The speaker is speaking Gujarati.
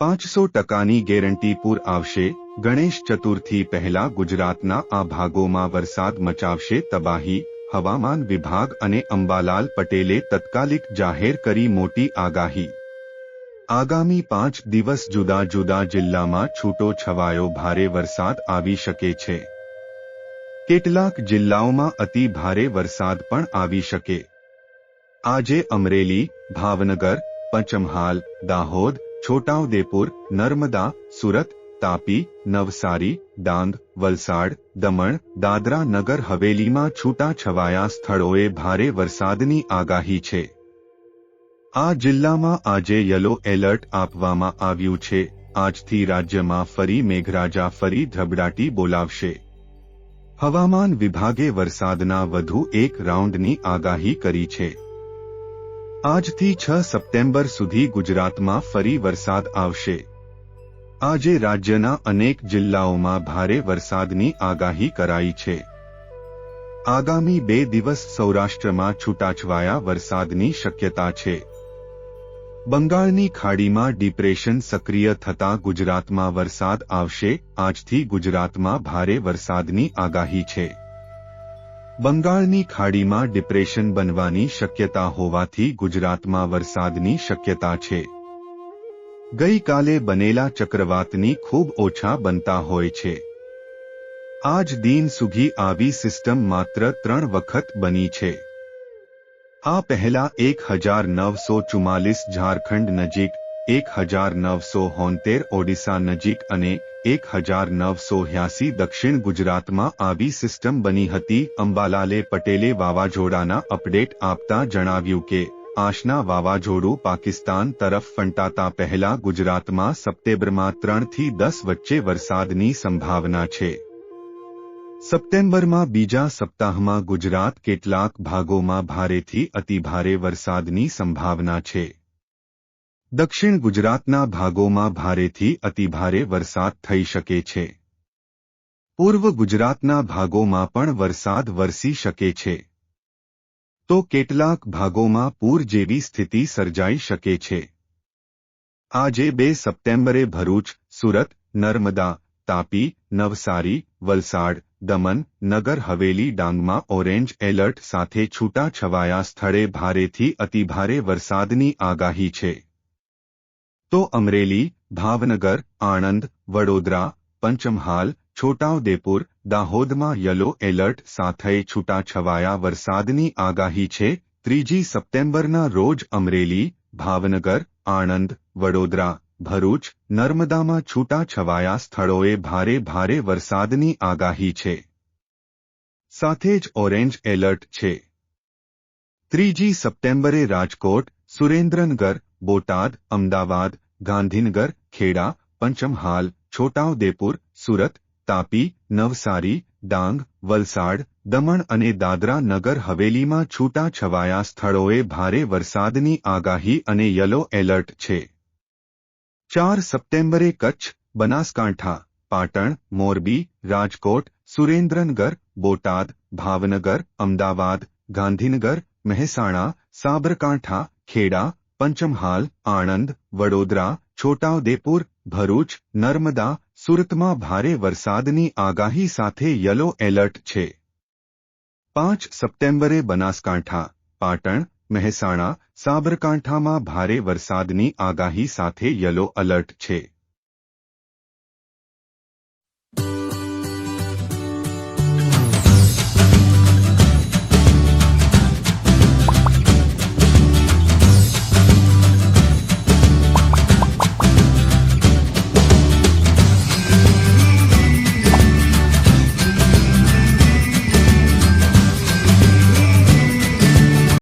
પાંચસો ટકાની ગેરંટી પૂર આવશે. ગણેશ ચતુર્થી પહેલા ગુજરાતના આ ભાગોમાં વરસાદ મચાવશે. તબાહી, હવામાન વિભાગ અને અંબાલાલ પટેલે તત્કાલિક જાહેર કરી મોટી આગાહી. આગામી પાંચ દિવસ જુદા જુદા જિલ્લામાં છૂટો છવાયો ભારે વરસાદ આવી શકે છે. કેટલાક જિલ્લાઓમાં અતિ ભારે વરસાદ પણ આવી શકે. આજે અમરેલી, ભાવનગર, પંચમહાલ, દાહોદ છોટાઉદેપુર, નર્મદા, સુરત, તાપી, નવસારી, ડાંગ, વલસાડ, દમણ, દાદરા નગર હવેલીમાં છૂટાછવાયા સ્થળોએ ભારે વરસાદની આગાહી છે. આ જિલ્લામાં આજે યલો એલર્ટ આપવામાં આવ્યું છે. આજથી રાજ્યમાં ફરી મેઘરાજા ફરી ધબડાટી બોલાવશે. હવામાન વિભાગે વરસાદના વધુ એક રાઉન્ડની આગાહી કરી છે. આજથી છ સપ્ટેમ્બર સુધી ગુજરાતમાં ફરી વરસાદ આવશે. આજે રાજ્યના અનેક જિલ્લાઓમાં ભારે વરસાદની આગાહી કરાઈ છે. આગામી બે દિવસ સૌરાષ્ટ્રમાં છૂટાછવાયા વરસાદની શક્યતા છે. બંગાળની ખાડીમાં ડિપ્રેશન સક્રિય થતા ગુજરાતમાં વરસાદ આવશે. આજથી ગુજરાતમાં ભારે વરસાદની આગાહી છે. બંગાળની ખાડીમાં ડિપ્રેશન બનવાની શક્યતા હોવાથી ગુજરાતમાં વરસાદની શક્યતા છે. ગઈકાલે બનેલા ચક્રવાતની ખૂબ ઓછા બનતા હોય છે. આજ દિન સુધી આવી સિસ્ટમ માત્ર ત્રણ વખત બની છે. આ પહેલા એક હજાર નવસો ચુમ્માલીસ ઝારખંડ નજીક એક હજાર નવસો હોંતેર ઓડિશા નજીક અને એક હજાર નવસો હ્યાસી દક્ષિણ ગુજરાતમાં આવી સિસ્ટમ બની હતી. અંબાલાલે પટેલે વાવાઝોડાના અપડેટ આપતા જણાવ્યું કે, આશના વાવાઝોડું પાકિસ્તાન તરફ ફંટાતા પહેલા ગુજરાતમાં સપ્ટેમ્બરમાં ત્રણથી દસ વચ્ચે વરસાદની સંભાવના છે. સપ્ટેમ્બરમાં બીજા સપ્તાહમાં ગુજરાત કેટલાક ભાગોમાં ભારેથી અતિભારે વરસાદની સંભાવના છે. દક્ષિણ ગુજરાતના ભાગોમાં ભારેથી અતિભારે વરસાદ થઈ શકે છે. પૂર્વ ગુજરાતના ભાગોમાં પણ વરસાદ વરસી શકે છે. તો કેટલાક ભાગોમાં પૂર જેવી સ્થિતિ સર્જાઈ શકે છે. આજે બે સપ્ટેમ્બરે ભરૂચ, સુરત, નર્મદા, તાપી, નવસારી, વલસાડ દમન નગર હવેલી ડાંગમાં ઓરેન્જ એલર્ટ સાથે છૂટાછવાયા સ્થળે ભારેથી અતિભારે વરસાદની આગાહી છે. તો અમરેલી ભાવનગર આણંદ વડોદરા પંચમહાલ છોટાઉદેપુર દાહોદમાં યલો એલર્ટ સાથે છૂટાછવાયા વરસાદની આગાહી છે ત્રીજી સપ્ટેમ્બરના રોજ અમરેલી ભાવનગર આણંદ વડોદરા ભરૂચ નર્મદામાં છૂટાછવાયા સ્થળોએ ભારે ભારે વરસાદની આગાહી છે સાથે જ ઓરેન્જ એલર્ટ છે ત્રીજી સપ્ટેમ્બરે રાજકોટ સુરેન્દ્રનગર બોટાદ, અમદાવાદ, ગાંધીનગર, ખેડા, પંચમહાલ છોટાઉદેપુર સુરત, તાપી, નવસારી, ડાંગ, વલસાડ, દમણ અને દાદરા નગર હવેલીમાં છૂટા છવાયા સ્થળોએ ભારે વરસાદની આગાહી અને યલો એલર્ટ છે. ચાર સપ્ટેમ્બરે કચ્છ, બનાસકાંઠા, પાટણ, મોરબી, રાજકોટ, સુરેન્દ્રનગર, બોટાદ, ભાવનગર, અમદાવાદ, ગાંધીનગર, મહેસાણા, સાબરકાંઠા, ખેડા પંચમહાલ આણંદ વડોદરા છોટાઉદેપુર ભરૂચ નર્મદા સુરતમાં ભારે વરસાદની આગાહી સાથે યલો એલર્ટ છે પાંચ સપ્ટેમ્બરે બનાસકાંઠા પાટણ મહેસાણા સાબરકાંઠામાં ભારે વરસાદની આગાહી સાથે યલો એલર્ટ છે